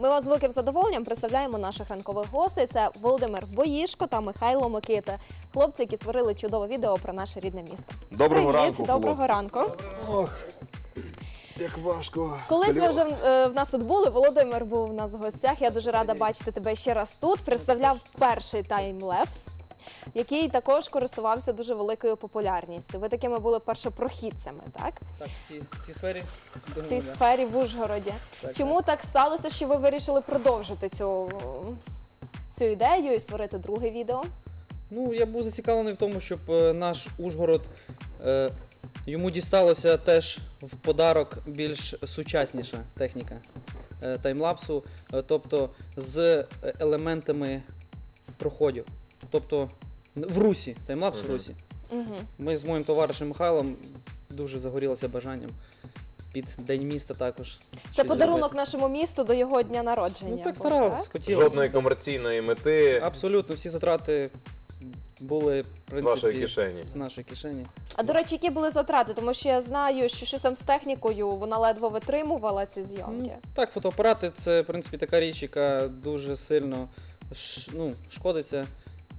Ми вас з великим задоволенням представляємо наших ранкових гостей. Це Володимир Боїшко та Михайло Микита. Хлопці, які створили чудове відео про наше рідне місто. Доброго Привіт, ранку, доброго хлопці. ранку. Ох, як важко. Колись ви вже е, в нас тут були. Володимир був у нас в гостях. Я дуже рада бачити тебе ще раз тут. Представляв перший таймлепс, який також користувався дуже великою популярністю. Ви такими були першопрохідцями, так? Так, в цій, в цій сфері. В цій сфері в Ужгороді. Так, Чому так сталося, що ви вирішили продовжити цю, цю ідею і створити друге відео? Ну, я був зацікавлений в тому, щоб е, наш Ужгород е, йому дісталося теж в подарок більш сучасніша техніка е, таймлапсу, е, тобто з елементами проходів. Тобто в Русі, таймлапс в Мгм. Русі. Угу. Ми з моїм товаришем Михайлом дуже загорілися бажанням під День міста також. Це щось подарунок зробити. нашому місту до його дня народження. Ну так був, старалися, хотілося. Жодної комерційної мети Абсолютно, всі затрати були в з принципі, вашої кишені. з нашої кишені. А до речі, які були затрати? Тому що я знаю, що щось там з технікою вона ледве витримувала ці зйомки. Ну, так, фотоапарати це в принципі така річ, яка дуже сильно ш- ну, шкодиться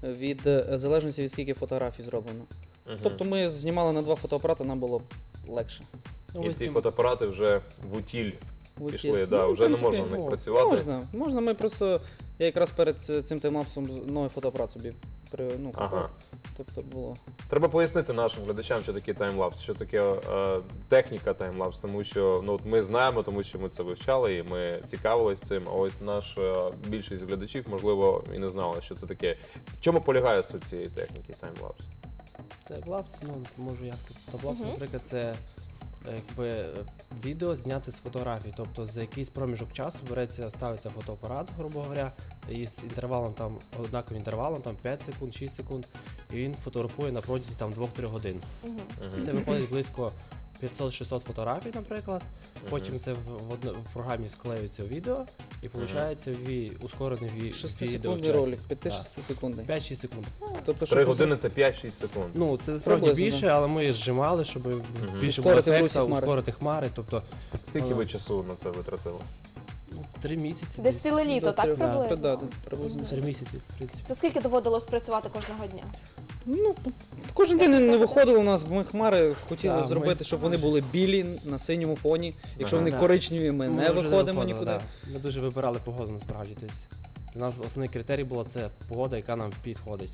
від е, залежності від скільки фотографій зроблено. Мгм. Тобто ми знімали на два фотоапарати, нам було легше. І ці фотоапарати вже в утіль От пішли, є. да, Ну, в вже не принципі, можна на них ну, працювати. Можна, можна. Ми просто я якраз перед цим таймлапсом з- новий фотоапарат собі при, ну. Ага. Тобто було. Треба пояснити нашим глядачам, що таке таймлапс, що таке е, техніка таймлапс, тому що ну от ми знаємо, тому що ми це вивчали і ми цікавились цим. А ось наша більшість глядачів, можливо, і не знала, що це таке. В чому полягає суть цієї техніки таймлапс? Тайблапс, ну можу я сказати. Таблапс, Мгм. наприклад, це е, якби е, відео зняти з фотографії. Тобто за якийсь проміжок часу береться, ставиться фотоапарат, грубо говоря, і з інтервалом там однаковим інтервалом, там 5 секунд, 6 секунд, і він фотографує на протязі там 2-3 годин. Це виходить близько 500-600 фотографій, наприклад. Потім це в, в, одно- в програмі склеюється відео, і виходить ві, ускорений ві, відео. 6-секундний в часі. ролик, 5-6 секундний. 5-6 секунд. Тобто, Три щоб години це 5-6 секунд. Ну, це насправді Приблизно, більше, але ми зжимали, щоб більше було Ускорити в ефекту, хмари. ускорити хмари. Тобто Скільки ви часу на це витратили? ну, три місяці. Десь ціле літо, так трьох- приблизно? Да, да, приблизно. Три місяці, в принципі. Це скільки доводилось працювати кожного дня? Ну, кожен день не- виходило у нас, бо ми хмари хотіли Да, ми- зробити, щоб вони були білі на синьому фоні. Якщо Ага. вони Да. коричневі, ми не вже виходимо виходили, нікуди. да. Ми дуже вибирали погоду насправді. Тобто, для нас основний критерій було це погода, яка нам підходить.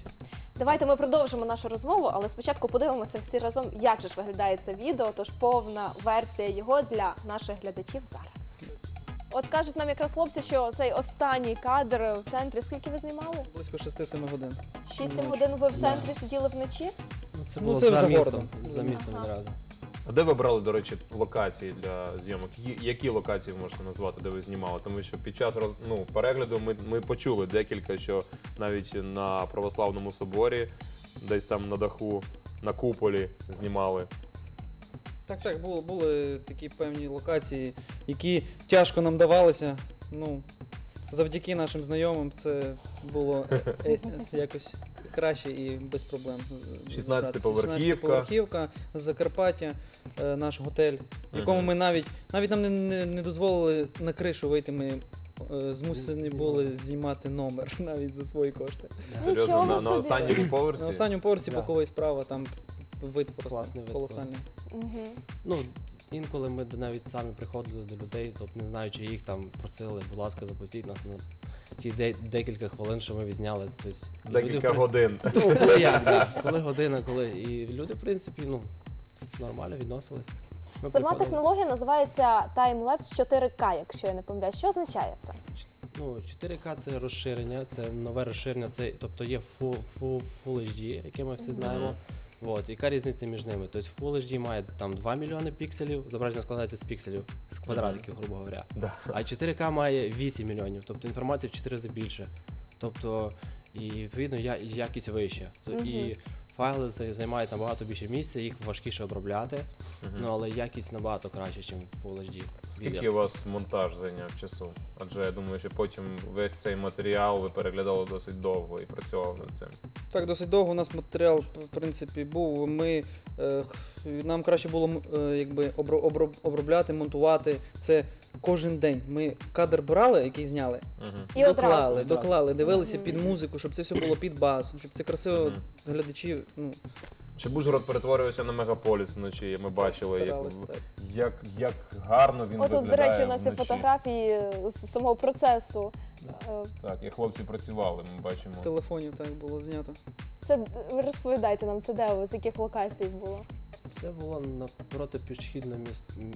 Давайте ми продовжимо нашу розмову, але спочатку подивимося всі разом, як же ж виглядає це відео. Тож повна версія його для наших глядачів зараз. От кажуть нам якраз хлопці, що цей останній кадр в центрі. Скільки ви знімали? Близько 6-7 годин. 6-7 годин ви в центрі сиділи вночі? Ну, це Ну, було це за, за містом. городом. За містом Ага. одразу. А де ви брали, до речі, локації для зйомок? Ї- Які локації ви можете назвати, де ви знімали? Тому що під час роз... ну, перегляду ми, ми почули декілька, що навіть на православному соборі, десь там на даху, на куполі знімали. Так, так, були, були такі певні локації, які тяжко нам давалися. Ну, завдяки нашим знайомим це було е, е, якось краще і без проблем. 16-поверхівка. поверхівка Закарпаття, е, наш готель, в якому Мгм. ми навіть навіть нам не, не, не дозволили на кришу вийти. Ми е, змусені були знімати номер навіть за свої кошти. Серйозно, Нічого на, на собі. останньому поверсі. На останньому поверсі Да. справа там вид просто Класний вид колосальний. Угу. Ну, інколи ми навіть самі приходили до людей, тобто не знаючи їх, там просили, будь ласка, запустіть нас на ті де- декілька хвилин, що ми відзняли. Тобто, Декілька люди, годин. Ну, коли як, да. коли година, коли. І люди, в принципі, ну, нормально відносились. Ми Сама приходили. технологія називається таймлепс 4К, якщо я не помиляюсь. Що означає це? Ну, 4К це розширення, це нове розширення, це, тобто є Full, Full, Full HD, яке ми всі знаємо. От, яка різниця між ними? Тобто Full HD має там 2 мільйони пікселів, зображення складається з пікселів, з квадратиків, грубо говоря. Да. А 4К має 8 мільйонів, тобто інформація в 4 рази більше. Тобто, і відповідно я, якість вища. Угу. І. файли займають набагато більше місця, їх важкіше обробляти, ну але якість набагато краще, ніж в Full HD. Скільки у вас монтаж зайняв часу? Адже я думаю, що потім весь цей матеріал ви переглядали досить довго і працювали над цим. Так, досить довго у нас матеріал, в принципі, був. Ми, е, нам краще було е, якби, обро- обро- обробляти, монтувати це кожен день. Ми кадр брали, який зняли. І одразу. доклали, одразу. доклали, дивилися під музику, щоб це все було під бас, щоб це красиво Мгм. глядачі ну, Щоб Ужгород перетворювався на мегаполіс вночі. Ми бачили, як, так. як, як гарно він От, от, виглядає до речі, у нас є вночі. фотографії з самого процесу. Е, Так, як хлопці працювали, ми бачимо. Телефонів так було знято. Це ви розповідайте нам, це де ви, з яких локацій було? Це було напроти пішохідного міст...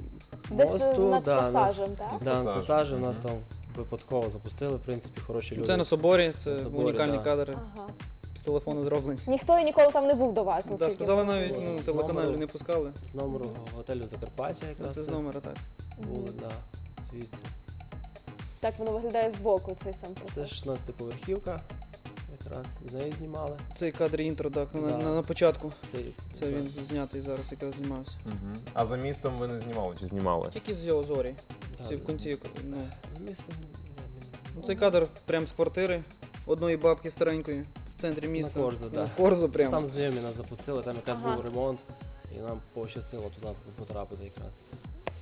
Десь мосту. над да, нас- пасажем, так? Да, Пасаж. на пасажі Мгм. нас там випадково запустили, в принципі, хороші люди. Це на соборі, це На соборі, унікальні да. кадри Ага. з телефону зроблені. Ніхто і ніколи там не був до вас, Да, сказали я навіть розумію. ну, телеканалів не пускали. З номеру готелю Закарпаття якраз. Це з номера так. Були, Мгм. да, звідси. Так воно виглядає збоку, цей сам Це процес. 16 поверхівка. Якраз нею знімали. Цей кадр інтро, так, на, Да. на, на початку. Це, Це він знятий зараз, якраз знімався. Мгм. А за містом ви не знімали чи знімали? Тільки з його зорі. Да, Ці в кінці. Ну, Місто. ну, цей кадр прямо з квартири одної бабки старенької в центрі міста. Корзу, На. Корзу прямо. Там знайомі нас запустили, там якраз Ага. був ремонт, і нам пощастило туди потрапити якраз.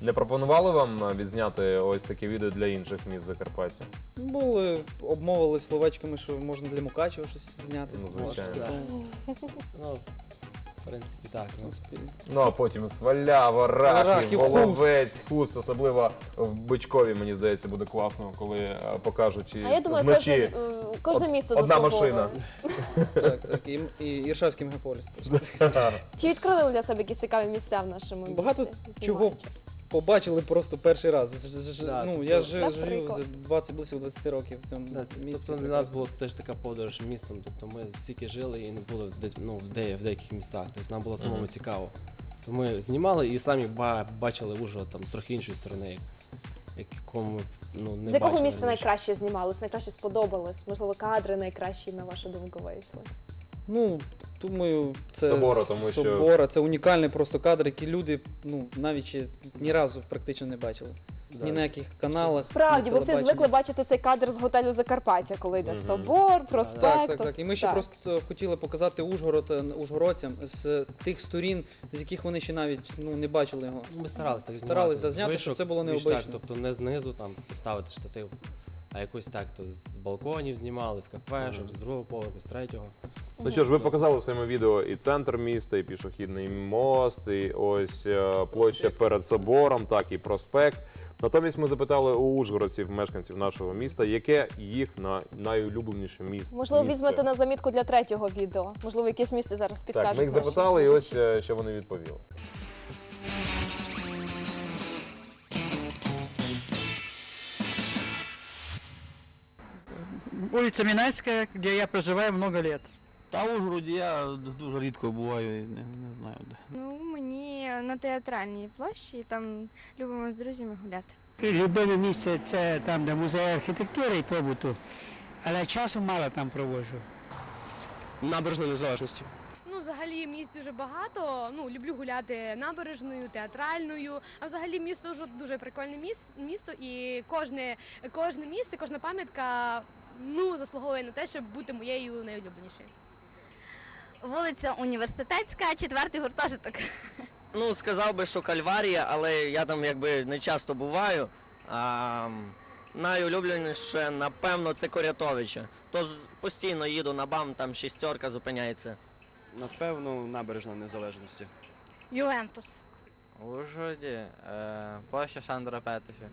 Не пропонували вам е, відзняти ось таке відео для інших міст Закарпаття? Були, обмовили словечками, що можна для Мукачева щось зняти. Ну, звичайно. Тому, Ну, в принципі, так. в Ну, принципі, Ну а потім свалява, Рахів, воловець, хуст. Особливо в Бичкові, мені здається, буде класно, коли е, покажуть і А я думаю, вночі. кожне, е, кожне місто одна заслуговує. машина. так, так. І, і Іршавський мегаполіс. Чи відкрили для себе якісь цікаві місця в нашому місті? Багато знімаючи? чого побачили просто перший раз. З- з- з- Да, ну, тобто- я жи- Так, живу прикольно. за 20, близько 20 років в цьому да, це, місці. тобто для нас була теж така подорож містом. Тобто ми стільки жили і не були в де, ну, в, де, в деяких містах. Тобто нам було самому Мгм. цікаво. То Ми знімали і самі ба- бачили Ужгород там з трохи іншої сторони, як, як якому ну, не З якого бачили місця раніше. найкраще знімалось, найкраще сподобалось? Можливо, кадри найкращі, на вашу думку, вийшли? Ну, думаю, це Собора, тому що- Собора, це унікальний просто кадр, який люди ну, навіть ще ні разу практично не бачили. Да. Ні на яких каналах. Справді, ні бо всі телебаченні. звикли бачити цей кадр з готелю Закарпаття, коли йде Мгм. собор, проспект. Так, так, так. І ми ще Так. просто хотіли показати Ужгород е, ужгородцям з тих сторін, з яких вони ще навіть ну, не бачили його. Ну, Ми старалися так знімати. Старались, да, зняти, вишок, щоб це було більш необично. Так, тобто не знизу там поставити штатив, а якось так, то з балконів знімали, з кафешок, з другого поверху, з третього. Ну що ж, ви показали в своєму відео і центр міста, і пішохідний мост, і ось е, площа перед собором, так і проспект. Натомість ми запитали у ужгородців, мешканців нашого міста, яке їх на найулюбленіше місце. Можливо, місце. візьмете на замітку для третього відео. Можливо, якесь місце зараз підкажуть. Так, ми їх наші запитали, і ось е, що вони відповіли. Улица Минайская, где я проживаю много лет. Та в Ужгороді я дуже рідко буваю, і не, не знаю де. Ну, мені на театральній площі, там любимо з друзями гуляти. Любиме місце це там, де музей архітектури і побуту, але часу мало там проводжу. Набережна незалежності. Ну, взагалі місць дуже багато. Ну, люблю гуляти набережною, театральною. А взагалі місто вже дуже прикольне міс- місто, і кожне, кожне місце, кожна пам'ятка ну, заслуговує на те, щоб бути моєю найулюбленішою. Вулиця Університетська, четвертий гуртожиток. Ну, сказав би, що Кальварія, але я там якби не часто буваю. А, найулюбленіше, напевно, це Корятовича. То з- постійно їду на бам, там шістерка зупиняється. Напевно, набережна незалежності. Ювентус. У Ужгороді е, площа Шандора Петефі.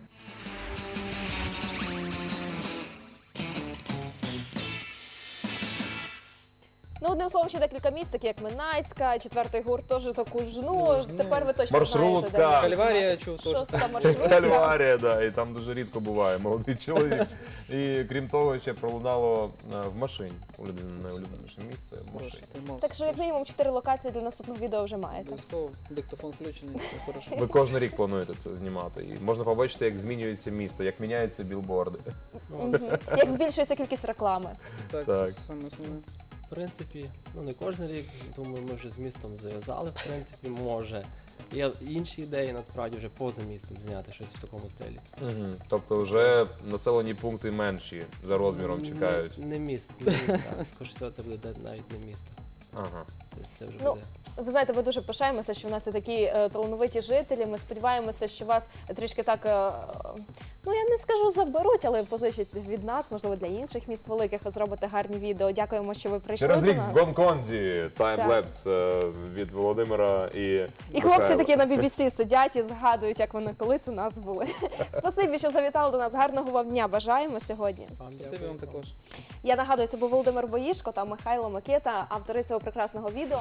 Ну, одним словом, ще декілька міст, такі як Минайська, четвертий гурт, теж таку ж. Ну, Ну, тепер ви точно Маршрутка. знаєте, де Кальварія знімати. чув теж. Шоста маршрутка. Кальварія, да, і там дуже рідко буває молодий чоловік. І крім того, ще пролунало е, в машині. У людини найулюбленіше місце в машині. Так що, як мінімум, чотири локації для наступного відео вже маєте. Обов'язково диктофон включений, все хорошо. Ви кожен рік плануєте це знімати. І можна побачити, як змінюється місто, як міняються білборди. Мгм. Як збільшується кількість реклами. Так, Так. це саме основне. В принципі, ну не кожен рік, думаю, ми вже з містом зав'язали, в принципі, може. Є інші ідеї, насправді, вже поза містом зняти щось в такому стилі. Тобто вже населені пункти менші за розміром чекають. Не міст, не міст, так. Скоріше всього, це буде навіть не місто. Ага. Тобто це вже Ну, буде. Ви знаєте, ми дуже пишаємося, що в нас є такі е, талановиті жителі. Ми сподіваємося, що вас трішки так е, Ну я не скажу заберуть, але позичать від нас, можливо, для інших міст великих. Ви зробите гарні відео. Дякуємо, що ви прийшли Через до рік нас. в Гонконзі таймлепс е, від Володимира і І хлопці такі на BBC сидять і згадують, як вони колись у нас були. Спасибі, що завітали до нас. Гарного вам дня бажаємо сьогодні. Спасибі вам також. Я нагадую, це був Володимир Боїшко та Михайло Микита, автори цього прекрасного відео.